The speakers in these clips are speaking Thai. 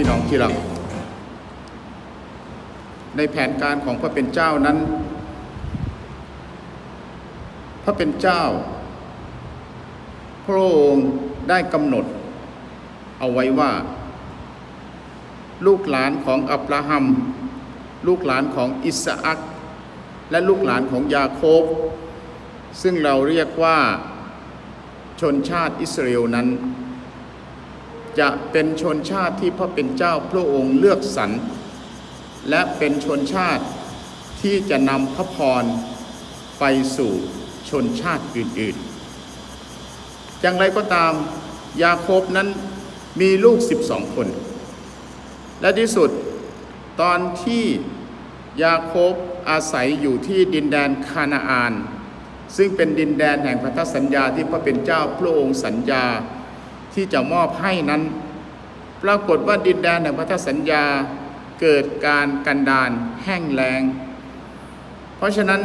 พี่น้องที่รักในแผนการของพระเป็นเจ้านั้น พระเป็นเจ้า พระองค์ได้กำหนด เอาไว้ว่า ลูกหลานของอับราฮัม ลูกหลานของอิสอักและลูกหลานของยาโคบ ซึ่งเราเรียกว่าชนชาติอิสราเอลนั้น จะเป็นชนชาติที่พระเป็นเจ้าพระองค์เลือกสรรและเป็นชนชาติที่จะนำพระพรไปสู่ชนชาติอื่นๆ อย่างไรก็ตามยาโคบนั้นมีลูก 12 คน และที่สุดตอนที่ยาโคบอาศัยอยู่ที่ดินแดนคานาอาน ซึ่งเป็นดินแดนแห่งพันธสัญญาที่พระเป็นเจ้าพระองค์สัญญา ที่จะมอบให้นั้น ปรากฏว่าดินแดนแห่งพันธสัญญาเกิดการกันดานแห้งแล้ง เพราะฉะนั้น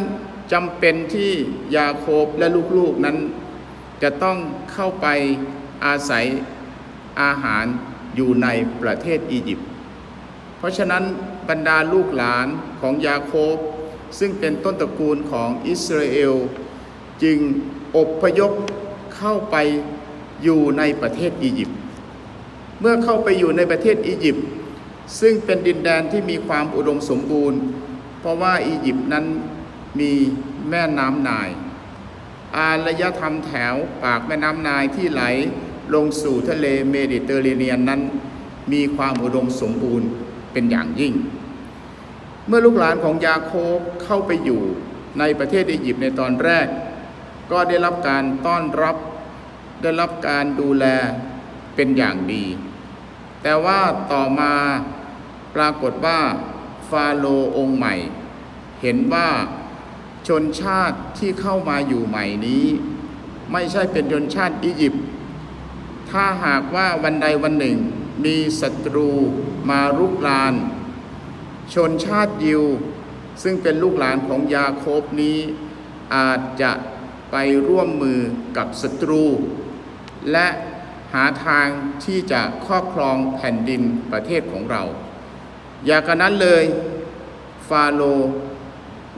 จำเป็นที่ยาโคบและลูกๆนั้น จะต้องเข้าไปอาศัยอาหารอยู่ในประเทศอียิปต์ เพราะฉะนั้นบรรดาลูกหลานของยาโคบ ซึ่งเป็นต้นตระกูลของอิสราเอล จึงอพยพเข้าไป อยู่ในประเทศอียิปต์เมื่อเข้าไปอยู่ในประเทศอียิปต์ซึ่งเป็นดินแดนที่มีความอุดมสมบูรณ์ เพราะว่าอียิปต์นั้นมีแม่น้ำนาย อารยธรรมแถวปากแม่น้ำนายที่ไหลลงสู่ทะเลเมดิเตอร์เรเนียนนั้น มีความอุดมสมบูรณ์เป็นอย่างยิ่ง เมื่อลูกหลานของยาโคบเข้าไปอยู่ในประเทศอียิปต์ในตอนแรก ก็ได้รับการต้อนรับ ได้รับการดูแลเป็นอย่างดี แต่ว่าต่อมาปรากฏว่าฟาโรห์องค์ใหม่ เห็นว่าชนชาติที่เข้ามาอยู่ใหม่นี้ ไม่ใช่เป็นชนชาติอียิปต์ถ้าหากว่าวันใดวันหนึ่งมีศัตรูมารุกราน ชนชาติยิว ซึ่งเป็นลูกหลานของยาโคบนี้ อาจจะไปร่วมมือกับศัตรู และหาทางที่จะครอบครองแผ่นดินประเทศของเรา อย่ากระนั้นเลยฟาโร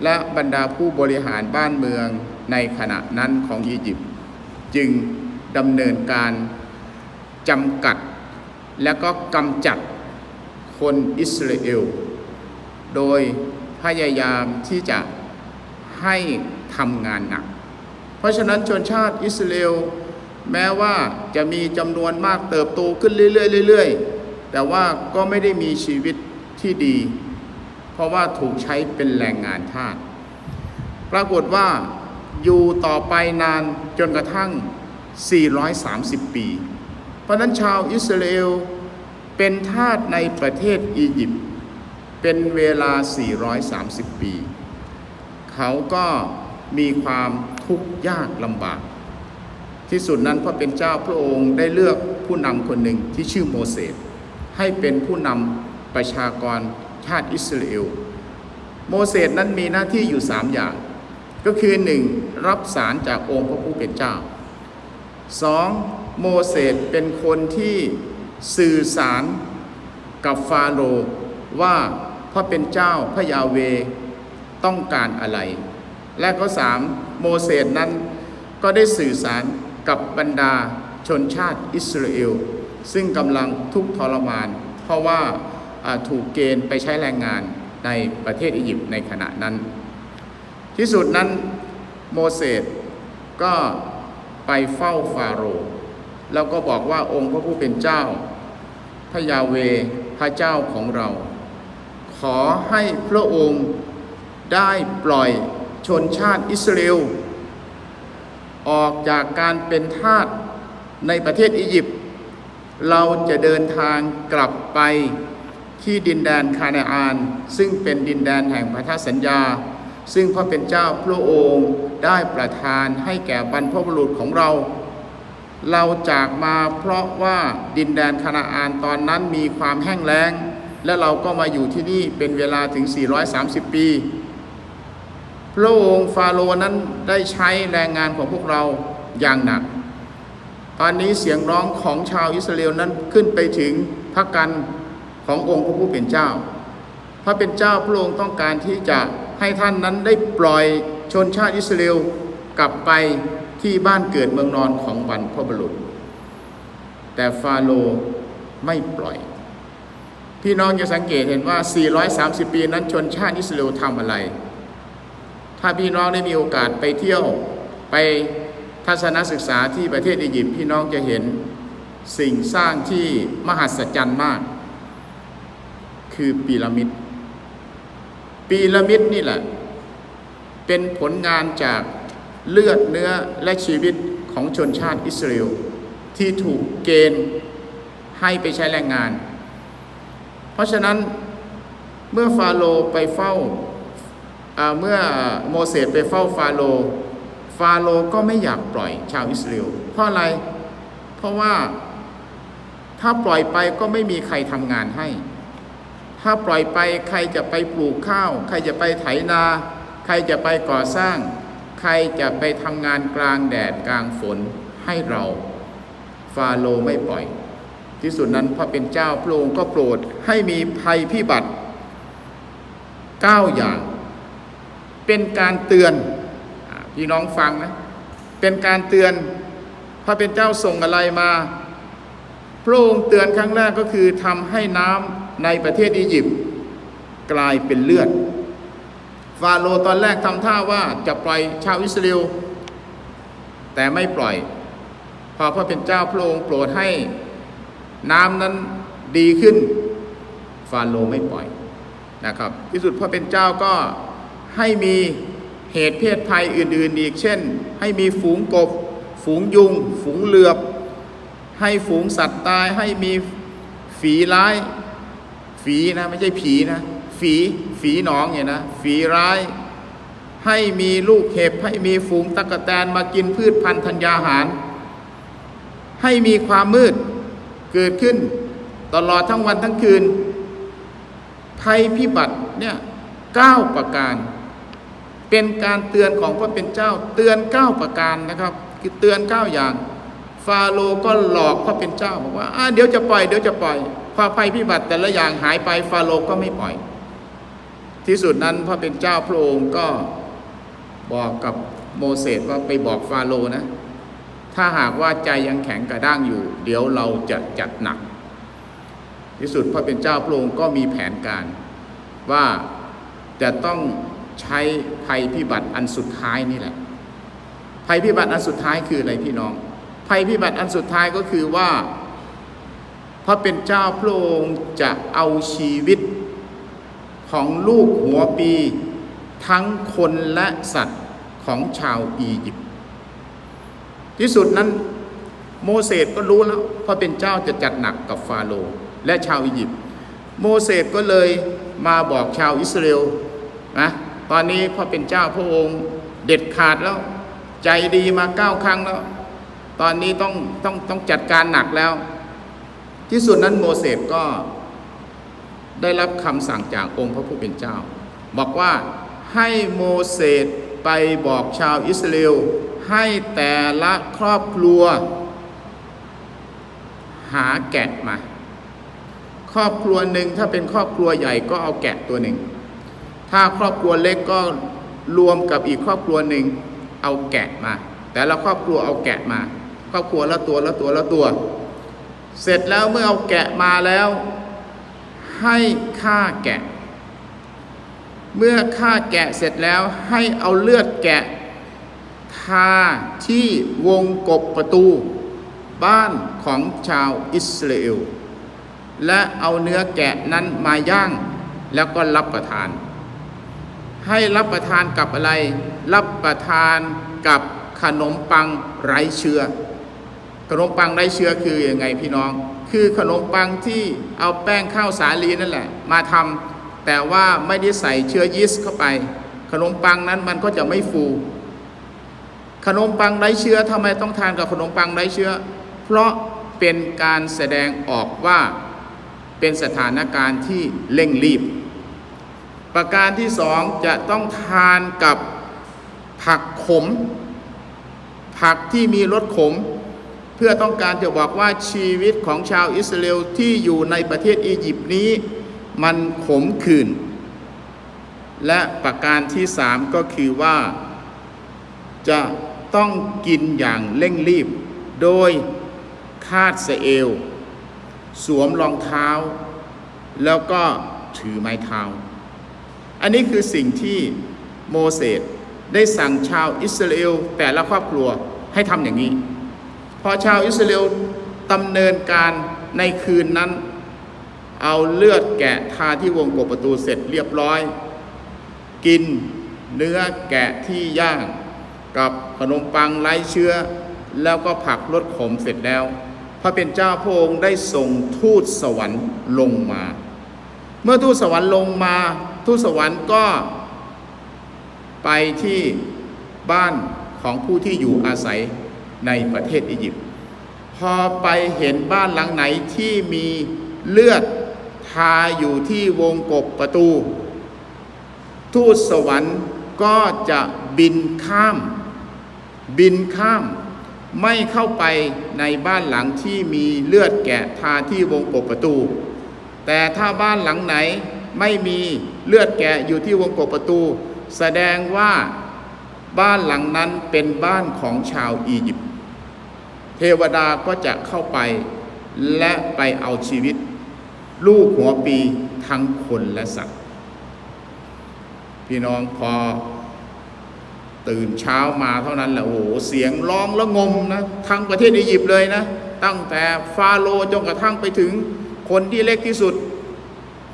และบรรดาผู้บริหารบ้านเมืองในขณะนั้นของอียิปต์จึงดำเนินการจำกัด และก็กำจัดคนอิสราเอล โดยพยายามที่จะให้ทำงานหนัก เพราะฉะนั้นชนชาติอิสราเอล แม้ว่าจะมีจำนวนมากเติบโตขึ้นเรื่อยๆ แต่ว่าก็ไม่ได้มีชีวิตที่ดี เพราะว่าถูกใช้เป็นแรงงานทาสปรากฏว่าอยู่ต่อไปนานจนกระทั่ง 430 ปี เพราะนั้นชาวอิสราเอลเป็นทาสในประเทศอียิปต์เป็นเวลา 430 ปี เขาก็มีความทุกข์ยากลำบาก ที่สุดนั้นพระเป็นเจ้าพระองค์ได้เลือกผู้นำคนหนึ่งที่ชื่อโมเสสให้เป็นผู้นำประชากรชาติอิสราเอลโมเสสนั้นมีหน้าที่อยู่สามอย่าง ก็คือหนึ่งรับสารจากองค์พระผู้เป็นเจ้าสองโมเสสเป็นคนที่สื่อสารกับฟาโรห์ว่าพระเป็นเจ้าพระยาเวต้องการอะไร และก็สามโมเสสนั้นก็ได้สื่อสาร กับบรรดาชนชาติอิสราเอล ซึ่งกำลังทุกข์ทรมาน เพราะว่าถูกเกณฑ์ไปใช้แรงงานในประเทศอียิปต์ในขณะนั้น ที่สุดนั้นโมเสสก็ไปเฝ้าฟาโรห์แล้วก็บอกว่าองค์พระผู้เป็นเจ้า พระยาเวพระเจ้าของเรา ขอให้พระองค์ได้ปล่อยชนชาติอิสราเอล ออกจากการเป็นทาสในประเทศอียิปต์เราจะเดินทางกลับไปที่ดินแดนคานาอาน ซึ่งเป็นดินแดนแห่งพันธสัญญา ซึ่งพระเป็นเจ้าพระองค์ได้ประทานให้แก่บรรพบุรุษของเรา เราจากมาเพราะว่าดินแดนคานาอานตอนนั้นมีความแห้งแล้ง และเราก็มาอยู่ที่นี่เป็นเวลาถึง 430 ปี พระองค์ฟาโรห์นั้นได้ใช้แรงงานของพวกเราอย่างหนัก ตอนนี้เสียงร้องของชาวอิสราเอลนั้นขึ้นไปถึงพระกันขององค์พระผู้เป็นเจ้า พระเป็นเจ้าพระองค์ต้องการที่จะให้ท่านนั้นได้ปล่อยชนชาติอิสราเอลกลับไปที่บ้านเกิดเมืองนอนของบรรพบุรุษ แต่ฟาโรห์ไม่ปล่อย พี่น้องจะสังเกตเห็นว่า 430 ปีนั้นชนชาติอิสราเอลทำอะไร ถ้าพี่น้องได้มีโอกาสไปเที่ยวไปทัศนศึกษาที่ประเทศอียิปต์พี่น้องจะเห็นสิ่งสร้างที่มหัศจรรย์มาก คือพีระมิดพีระมิดนี่แหละ เป็นผลงานจากเลือดเนื้อและชีวิตของชนชาติอิสราเอลที่ถูกเกณฑ์ให้ไปใช้แรงงาน เพราะฉะนั้นเมื่อฟาโรห์ไปเฝ้า เมื่อโมเสสไปเฝ้าฟาโรห์ฟาโรห์ก็ไม่อยากปล่อยชาวอิสราเอลเพราะอะไร เพราะว่าถ้าปล่อยไปก็ไม่มีใครทำงานให้ ถ้าปล่อยไปใครจะไปปลูกข้าว ใครจะไปไถนา ใครจะไปก่อสร้าง ใครจะไปทำงานกลางแดดกลางฝนให้เรา ฟาโรห์ไม่ปล่อย ที่สุดนั้นพระเป็นเจ้าพระองค์ก็โปรดให้มีภัยพิบัติเก้าอย่าง เป็นการเตือนพี่น้องฟังนะ เป็นการเตือนพระเป็นเจ้าส่งอะไรมาพระองค์เตือนครั้งแรกก็คือทำให้น้ำในประเทศอียิปต์กลายเป็นเลือด ฟาโรตอนแรกทำท่าว่าจะปล่อยชาวอิสราเอลแต่ไม่ปล่อย พอพระเป็นเจ้าพระองค์โปรดให้น้ำนั้นดีขึ้น ฟาโรไม่ปล่อยนะครับ ที่สุดพระเป็นเจ้าก็ ให้มีเหตุเพศภัยอื่นๆอีก เช่น ให้มีฝูงกบ ฝูงยุง ฝูงเหลือบ ให้ฝูงสัตว์ตาย ให้มีฝีร้าย ฝีนะไม่ใช่ผีนะ ฝี ฝีหนองเนี่ยนะ ฝีร้าย ให้มีลูกเห็บ ให้มีฝูงตะกแตนมากินพืชพันธุ์ธัญญาหาร ให้มีความมืดเกิดขึ้นตลอดทั้งวันทั้งคืน ภัยพิบัติเนี่ยเก้าประการ เป็นการเตือนของพระเป็นเจ้า เตือนเก้าประการนะครับคือเตือนเก้าอย่าง ฟาโรก็หลอกพระเป็นเจ้าบอกว่าอ่าเดี๋ยวจะปล่อยเดี๋ยวจะปล่อยพอภัยพิบัติแต่ละอย่างหายไปฟาโรก็ไม่ปล่อย ที่สุดนั้นพระเป็นเจ้าพระองค์ก็บอกกับโมเสสว่าไปบอกฟาโรนะ ถ้าหากว่าใจยังแข็งกระด้างอยู่ เดี๋ยวเราจะจัดหนัก ที่สุดพระเป็นเจ้าพระองค์ก็มีแผนการว่าจะต้อง ใช้ภัยพิบัติอันสุดท้ายนี่แหละ ภัยพิบัติอันสุดท้ายคืออะไรพี่น้อง ภัยพิบัติอันสุดท้ายก็คือว่า พระเป็นเจ้าพระองค์จะเอาชีวิตของลูกหัวปี ทั้งคนและสัตว์ของชาวอียิปต์ที่สุดนั้นโมเสสก็รู้แล้วพระเป็นเจ้าจะจัดหนักกับฟาโรห์และชาวอียิปต์โมเสสก็เลยมาบอกชาวอิสราเอลนะ ตอนนี้พระเป็นเจ้าพระองค์เด็ดขาดแล้ว ใจดีมาเก้าครั้งแล้ว ตอนนี้ต้องต้องต้องจัดการหนักแล้ว ที่สุดนั้นโมเสสก็ได้รับคำสั่งจากองค์พระผู้เป็นเจ้า บอกว่าให้โมเสสไปบอกชาวอิสราเอลให้แต่ละครอบครัว หาแกะมา ครอบครัวหนึ่งถ้าเป็นครอบครัวใหญ่ก็เอาแกะตัวหนึ่ง ถ้าครอบครัวเล็กก็รวมกับอีกครอบครัวหนึ่งเอาแกะมา แต่ละครอบครัวเอาแกะมา ครอบครัวละตัวละตัวละตัว เสร็จแล้วเมื่อเอาแกะมาแล้ว ให้ฆ่าแกะ เมื่อฆ่าแกะเสร็จแล้วให้เอาเลือดแกะ ทาที่วงกบประตู บ้านของชาวอิสราเอลและเอาเนื้อแกะนั้นมาย่าง แล้วก็รับประทาน ให้รับประทานกับอะไร รับประทานกับขนมปังไร้เชื้อ ขนมปังไร้เชื้อคืออยังไงพี่น้อง คือขนมปังที่เอาแป้งข้าวสาลีนั่นแหละ มาทำแต่ว่าไม่ได้ใส่เชื้อยีสต์เข้าไป ขนมปังนั้นมันก็จะไม่ฟู ขนมปังไร้เชื้อทำไมต้องทานกับขนมปังไร้เชื้อ เพราะเป็นการแสดงออกว่าเป็นสถานการณ์ที่เร่งรีบ ประการที่สองจะต้องทานกับผักขม ผักที่มีรสขม เพื่อต้องการจะบอกว่าชีวิตของชาวอิสราเอลที่อยู่ในประเทศอียิปต์นี้ มันขมขื่นและประการที่สามก็คือว่า จะต้องกินอย่างเร่งรีบ โดยคาดเสเอว สวมรองเท้า แล้วก็ถือไม้เท้า อันนี้คือสิ่งที่โมเสสได้สั่งชาวอิสราเอลแต่ละครอบครัวให้ทำอย่างนี้ พอชาวอิสราเอลดำเนินการในคืนนั้น เอาเลือดแกะทาที่วงกบประตูเสร็จเรียบร้อย กินเนื้อแกะที่ย่าง กับขนมปังไร้เชื้อ แล้วก็ผักรสขมเสร็จแล้ว พระเป็นเจ้าพระองค์ได้ส่งทูตสวรรค์ลงมา เมื่อทูตสวรรค์ลงมา ทูตสวรรค์ก็ไปที่บ้านของผู้ที่อยู่อาศัยในประเทศอียิปต์พอไปเห็นบ้านหลังไหนที่มีเลือดทาอยู่ที่วงกบประตู ทูตสวรรค์ก็จะบินข้าม บินข้าม ไม่เข้าไปในบ้านหลังที่มีเลือดแกะทาที่วงกบประตู แต่ถ้าบ้านหลังไหนไม่มี เลือดแกะอยู่ที่วงกบประตู แสดงว่าบ้านหลังนั้นเป็นบ้านของชาวอียิปต์เทวดาก็จะเข้าไปและไปเอาชีวิต ลูกหัวปีทั้งคนและสัตว์ พี่น้องพอตื่นเช้ามาเท่านั้นแหละโอ้โหเสียงร้องและงมนะทั้งประเทศอียิปต์เลยนะ ตั้งแต่ฟาโรจนกระทั่งไปถึงคนที่เล็กที่สุด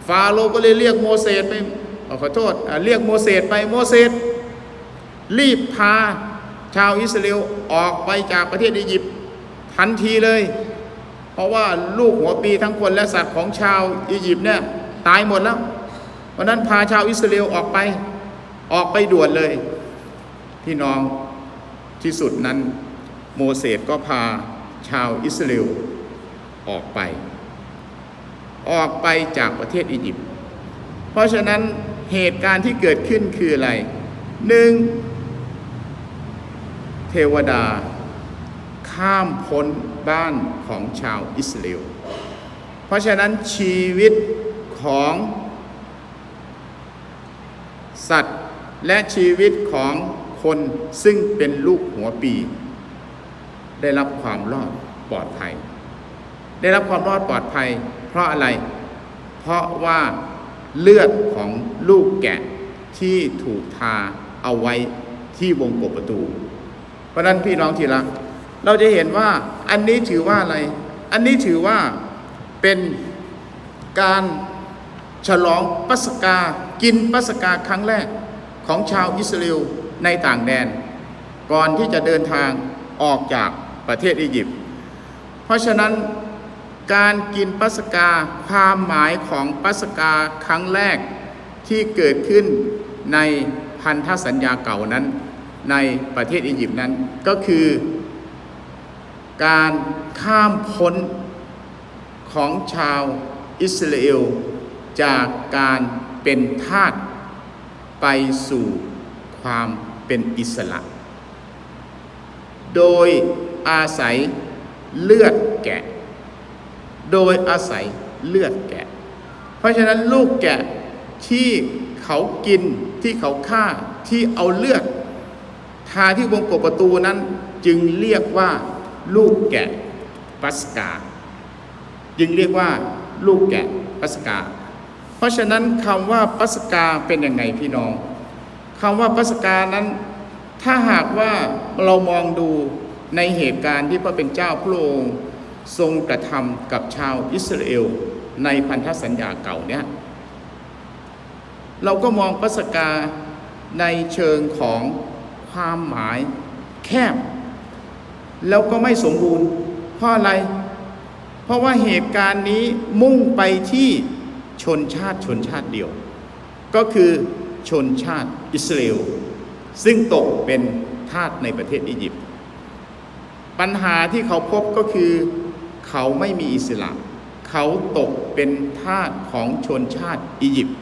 ฟาโรห์ก็เลยเรียกโมเสสไปขอโทษเรียกโมเสสไปโมเสสรีบพาชาวอิสราเอลออกไปจากประเทศอียิปต์ทันทีเลย เพราะว่าลูกหัวปีทั้งคนและสัตว์ของชาวอียิปต์เนี่ยตายหมดแล้วเพราะนั้นพาชาวอิสราเอลออกไปออกไปด่วนเลยพี่น้องที่สุดนั้น โมเสสก็พาชาวอิสราเอลออกไป ออกไปจากประเทศอียิปต์ เพราะฉะนั้นเหตุการณ์ที่เกิดขึ้นคืออะไรหนึ่งเทวดา ข้ามพ้นบ้านของชาวอิสราเอล เพราะฉะนั้นชีวิตของสัตว์และชีวิตของคนซึ่งเป็นลูกหัวปี ได้รับความรอดปลอดภัย ได้รับความรอดปลอดภัย เพราะอะไร เพราะว่าเลือดของลูกแกะที่ถูกทาเอาไว้ที่วงกบประตู เพราะนั้นพี่น้องที่รัก เราจะเห็นว่าอันนี้ถือว่าอะไร อันนี้ถือว่าเป็นการฉลองปัสกา กินปัสกาครั้งแรกของชาวอิสราเอลในต่างแดน ก่อนที่จะเดินทางออกจากประเทศอียิปต์ เพราะฉะนั้น การกินปัสกาความหมายของปัสกาครั้งแรกที่เกิดขึ้นในพันธสัญญาเก่านั้น ในประเทศอียิปต์นั้นก็คือ การข้ามพ้นของชาวอิสราเอล จากการเป็นทาสไปสู่ความเป็นอิสระ โดยอาศัยเลือดแกะ โดยอาศัยเลือดแกะ เพราะฉะนั้นลูกแกะที่เขากินที่เขาฆ่าที่เอาเลือดทาที่วงกบประตูนั้นจึงเรียกว่าลูกแกะปัสกา จึงเรียกว่าลูกแกะปัสกา เพราะฉะนั้นคำว่าปัสกาเป็นยังไงพี่น้องคำว่าปัสกานั้น ถ้าหากว่าเรามองดูในเหตุการณ์ที่พระเป็นเจ้าพระองค์ ทรงกระทำกับชาวอิสราเอลในพันธสัญญาเก่าเนี่ยเราก็มองปัสกาในเชิงของความหมายแคบ แล้วก็ไม่สมบูรณ์ เพราะอะไร เพราะว่าเหตุการณ์นี้มุ่งไปที่ชนชาติชนชาติเดียว ก็คือชนชาติอิสราเอลซึ่งตกเป็นทาสในประเทศอียิปต์ปัญหาที่เขาพบก็คือ เขาไม่มีอิสระ เขาตกเป็นทาสของชนชาติอียิปต์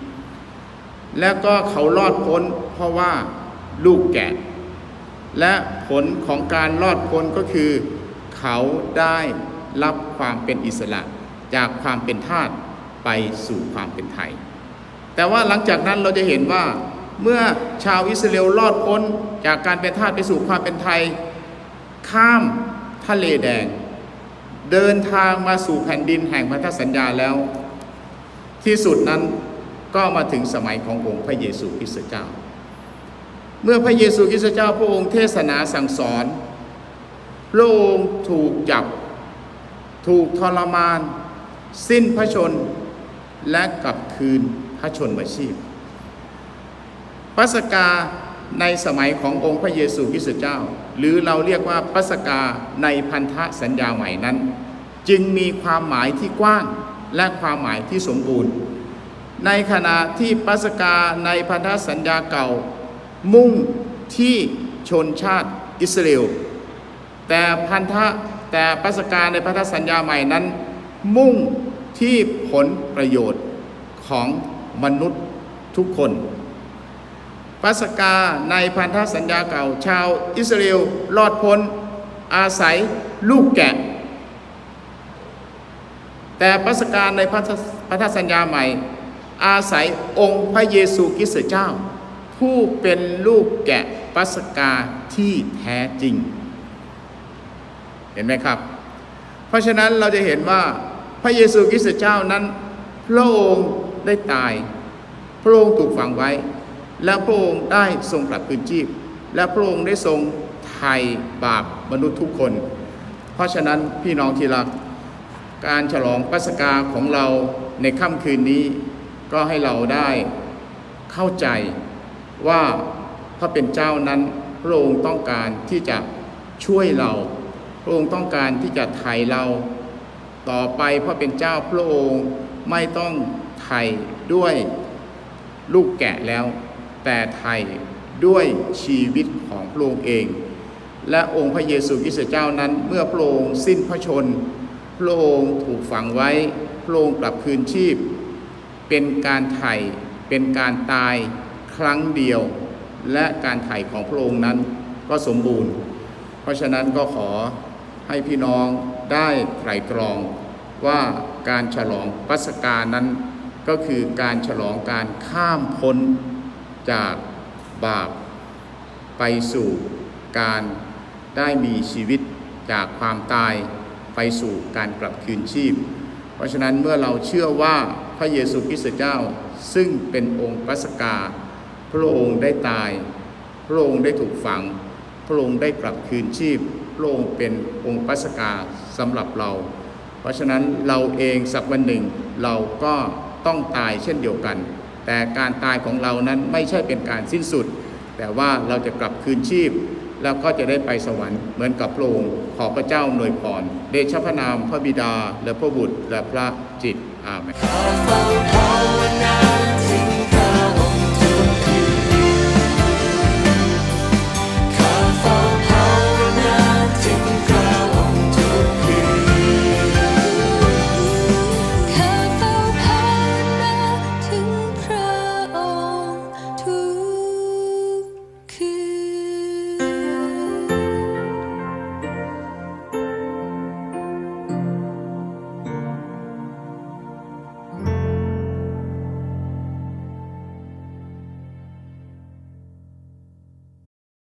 แล้วก็เขารอดพ้นเพราะว่าลูกแกะ และผลของการรอดพ้นก็คือ เขาได้รับความเป็นอิสระจากความเป็นทาสไปสู่ความเป็นไทย แต่ว่าหลังจากนั้นเราจะเห็นว่าเมื่อชาวอิสราเอลรอดพ้นจากการเป็นทาสไปสู่ความเป็นไทย ข้ามทะเลแดง เดินทางมาสู่แผ่นดินแห่งพันธสัญญาแล้ว ที่สุดนั้นก็มาถึงสมัยขององค์พระเยซูคริสต์เจ้า เมื่อพระเยซูคริสต์เจ้าพระองค์เทศนาสั่งสอนพระองค์ถูกจับ ถูกทรมาน สิ้นพระชนและกลับคืนพระชนมชีพปัสกาในสมัยขององค์พระเยซูคริสต์เจ้า หรือเราเรียกว่าปัสกาในพันธสัญญาใหม่นั้น จึงมีความหมายที่กว้างและความหมายที่สมบูรณ์ ในขณะที่ปัสกาในพันธสัญญาเก่า มุ่งที่ชนชาติอิสราเอลแต่พันธะแต่ปัสกาในพันธสัญญาใหม่นั้น มุ่งที่ผลประโยชน์ของมนุษย์ทุกคน ปัสกาในพันธสัญญาเก่า ชาวอิสราเอลรอดพ้นอาศัยลูกแกะ แต่ปัสกาในพันธพันธสัญญาใหม่ อาศัยองค์พระเยซูคริสต์เจ้า ผู้เป็นลูกแกะปัสกาที่แท้จริง เห็นไหมครับ เพราะฉะนั้นเราจะเห็นว่าพระเยซูคริสต์เจ้านั้น พระองค์ได้ตาย พระองค์ถูกฝังไว้ และพระองค์ได้ทรงกลับคืนชีพ และพระองค์ได้ทรงไถ่บาปมนุษย์ทุกคน เพราะฉะนั้นพี่น้องที่รัก การฉลองปัสกาของเราในค่ำคืนนี้ ก็ให้เราได้เข้าใจว่าพระเป็นเจ้านั้นพระองค์ต้องการที่จะช่วยเรา พระองค์ต้องการที่จะไถ่เรา ต่อไปพระเป็นเจ้าพระองค์ไม่ต้องไถ่ด้วยลูกแกะแล้ว แต่ไถ่ด้วยชีวิตของพระองค์เอง และองค์พระเยซูคริสต์เจ้านั้น เมื่อพระองค์สิ้นพระชน พระองค์ถูกฝังไว้ พระองค์กลับคืนชีพ เป็นการไถ่เป็นการตายครั้งเดียว และการไถ่ของพระองค์นั้นก็สมบูรณ์ เพราะฉะนั้นก็ขอให้พี่น้องได้ไตร่ตรองว่าการฉลองปัสกานั้นก็คือการฉลองการข้ามพ้น จากบาป ไปสู่การได้มีชีวิตจากความตายไปสู่การกลับคืนชีพ เพราะฉะนั้นเมื่อเราเชื่อว่าพระเยซูคริสต์เจ้าซึ่งเป็นองค์ปัสกา พระองค์ได้ตาย พระองค์ได้ถูกฝัง พระองค์ได้กลับคืนชีพ พระองค์เป็นองค์ปัสกาสำหรับเรา เพราะฉะนั้นเราเองสักวันหนึ่งเราก็ต้องตายเช่นเดียวกัน แต่การตายของเรานั้นไม่ใช่เป็นการสิ้นสุด แต่ว่าเราจะกลับคืนชีพ แล้วก็จะได้ไปสวรรค์เหมือนกับพระองค์ขอพระเจ้าหน่วยพรเดชพระนามพระบิดาและพระบุตรและพระจิตอาเมน